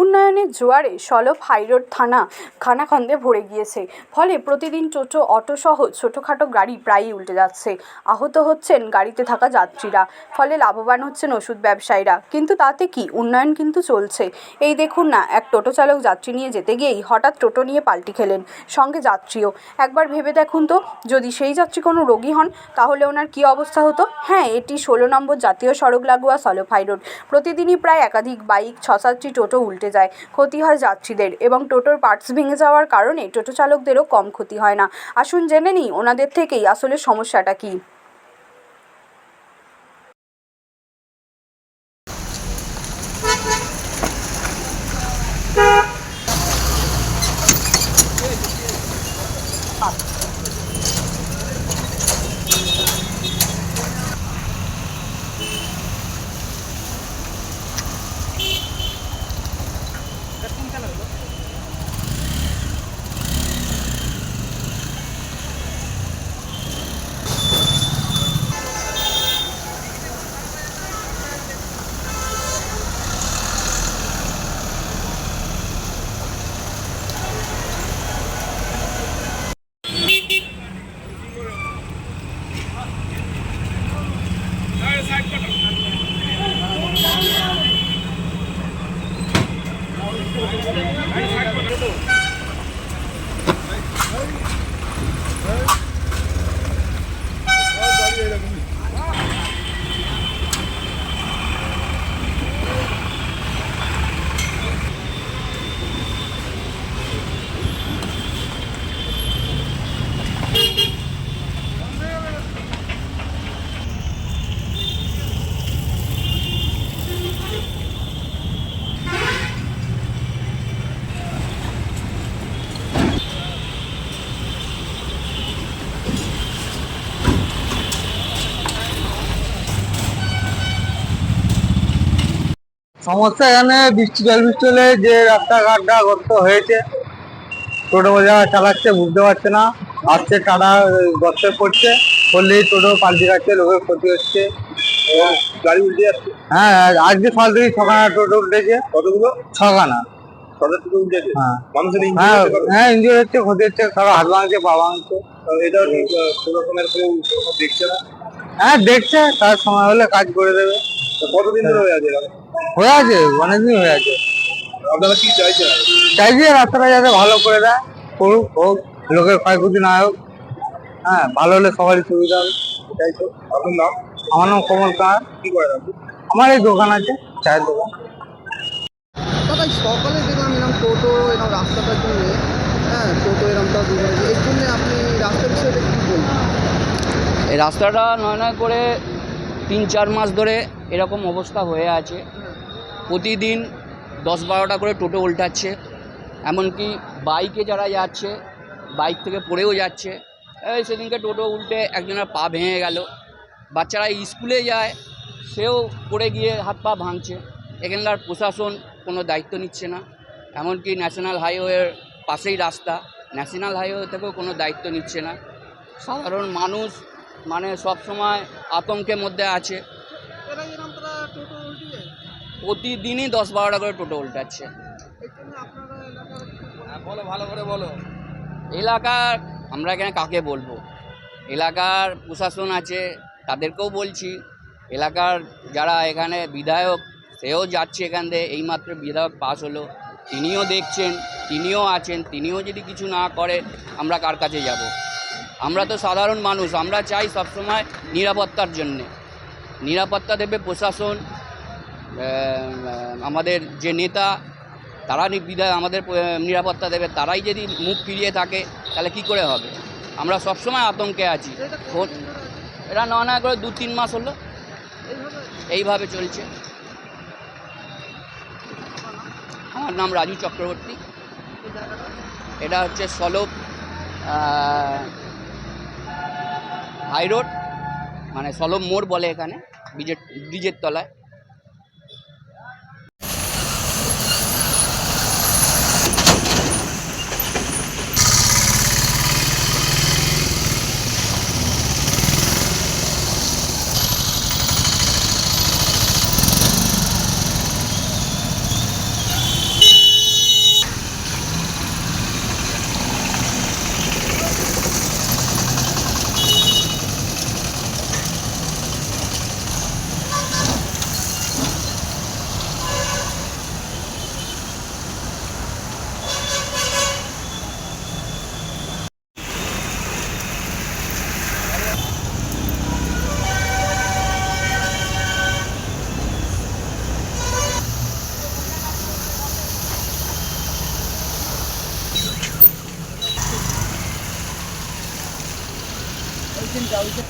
উন্নয়নের জোয়ারে solve high road থানা খানাখন্দে ভরে গিয়েছে। ফলে প্রতিদিন টোটো অটোসহ ছোটোখাটো গাড়ি প্রায়ই উল্টে যাচ্ছে। আহত হচ্ছেন গাড়িতে থাকা যাত্রীরা। ফলে লাভবান হচ্ছেন ওষুধ ব্যবসায়ীরা। কিন্তু তাতে কি? উন্নয়ন কিন্তু চলছে। এই দেখুন না, এক টোটো চালক যাত্রী নিয়ে যেতে গিয়েই হঠাৎ টোটো নিয়ে পাল্টি খেলেন। সঙ্গে যাত্রীও। একবার ভেবে দেখুন তো, যদি সেই যাত্রী কোনো রোগী হন, তাহলে ওনার কী অবস্থা হতো? হ্যাঁ এটি ষোলো নম্বর জাতীয় সড়ক লাগোয়া সলভ হাইরোড। প্রতিদিনই প্রায় একাধিক বাইক ছ সাতটি টোটো উল্টে যায়। ক্ষতি হয় যাত্রীদের এবং টোটোর পার্টস ভেঙে যাওয়ার কারণে টোটো চালকদেরও কম ক্ষতি হয় না। আসুন জেনে নিই ওনাদের থেকেই আসলে সমস্যাটা কী। あ。সমস্যা এখানে বৃষ্টি জল বৃষ্টি হলে যে রাস্তাঘাটটা গর্ত হয়েছে টোটো যারা চালাচ্ছে বুঝতে পারছে না। আসছে টানা গর্তে পড়ছে পড়লেই টোটো পাল্টে যাচ্ছে লোকের ক্ষতি হচ্ছে গাড়ি উল্টে যাচ্ছে। হ্যাঁ আজকে সকাল থেকে ছখানা টোটো উল্টেছে কতগুলো? ছখানা। উঠেছে? হ্যাঁ। মানুষের হ্যাঁ? হ্যাঁ ইঞ্জুরি হচ্ছে ক্ষতি হচ্ছে কারও হাত ভাঙছে পা ভাঙছে। এটা রকমের কেউ দেখছে না? হ্যাঁ দেখছে তার সময় হলে কাজ করে দেবে। কতদিন ধরে হয়ে আছে? হয়ে আছে অনেকদিন হয়ে আছে। আপনারা কি চাইছেন? চাইছি রাস্তাটা যাতে ভালো করে দেয় করুক হোক লোকের ক্ষয়ক্ষতি না হোক। হ্যাঁ ভালো হলে সবারই সুবিধা হবে তাই তো। আপনার নাম? আমার নাম কমল কার। কি আপনি? আমার এই দোকান আছে চায়ের দোকান। দাদা সকালে দেখলাম এরকম টোটো এরকম রাস্তাটার জন্য হ্যাঁ টোটো এরকমটা এই জন্য আপনি রাস্তার বিষয়টা কী বলবেন? এই রাস্তাটা নয় নয় করে তিন চার মাস ধরে এরকম অবস্থা হয়ে আছে। প্রতিদিন দশ বারোটা করে টোটো উল্টাচ্ছে, এমনকি বাইকে যারা যাচ্ছে, বাইক থেকে পড়েও যাচ্ছে, এই সেদিনকে টোটো উল্টে একজনের পা ভেঙে গেল। বাচ্চারা স্কুলে যায়, সেও পড়ে গিয়ে হাত পা ভাঙছে। এখানকার প্রশাসন কোনো দায়িত্ব নিচ্ছে না, এমনকি ন্যাশনাল হাইওয়ের পাশেই রাস্তা, ন্যাশনাল হাইওয়ে থেকেও কোনো দায়িত্ব নিচ্ছে না। সাধারণ মানুষ মানে সব সময় আতঙ্কের মধ্যে আছে এরা এরকম তারা টোটো উল্টে যায় প্রতিদিনই দশ বারোটা করে টোটো উল্টাচ্ছে। এলাকার বলো ভালো করে বলো। এলাকার আমরা এখানে কাকে বলব? এলাকার প্রশাসন আছে তাদেরকেও বলছি। এলাকার যারা এখানে বিধায়ক সেও যাচ্ছে এখান থেকে এইমাত্র বিধায়ক পাস হলো। তিনিও দেখছেন তিনিও আছেন তিনিও যদি কিছু না করে আমরা কার কাছে যাব? আমরা তো সাধারণ মানুষ আমরা চাই সবসময় নিরাপত্তার জন্যে। নিরাপত্তা দেবে প্রশাসন আমাদের যে নেতা, তারা নি- বিধায় আমাদের নিরাপত্তা দেবে। তারাই যদি মুখ ফিরিয়ে থাকে, তাহলে কি করে হবে? আমরা সবসময় আতঙ্কে আছি। এটা নয় নয় করে দু তিন মাস হলো। এইভাবে চলছে। আমার নাম রাজু চক্রবর্তী। এটা হচ্ছে সলভ হাই রোড মানে সলভ মোড় বলে এখানে, ব্রিজের ব্রিজের তলায়। เ一下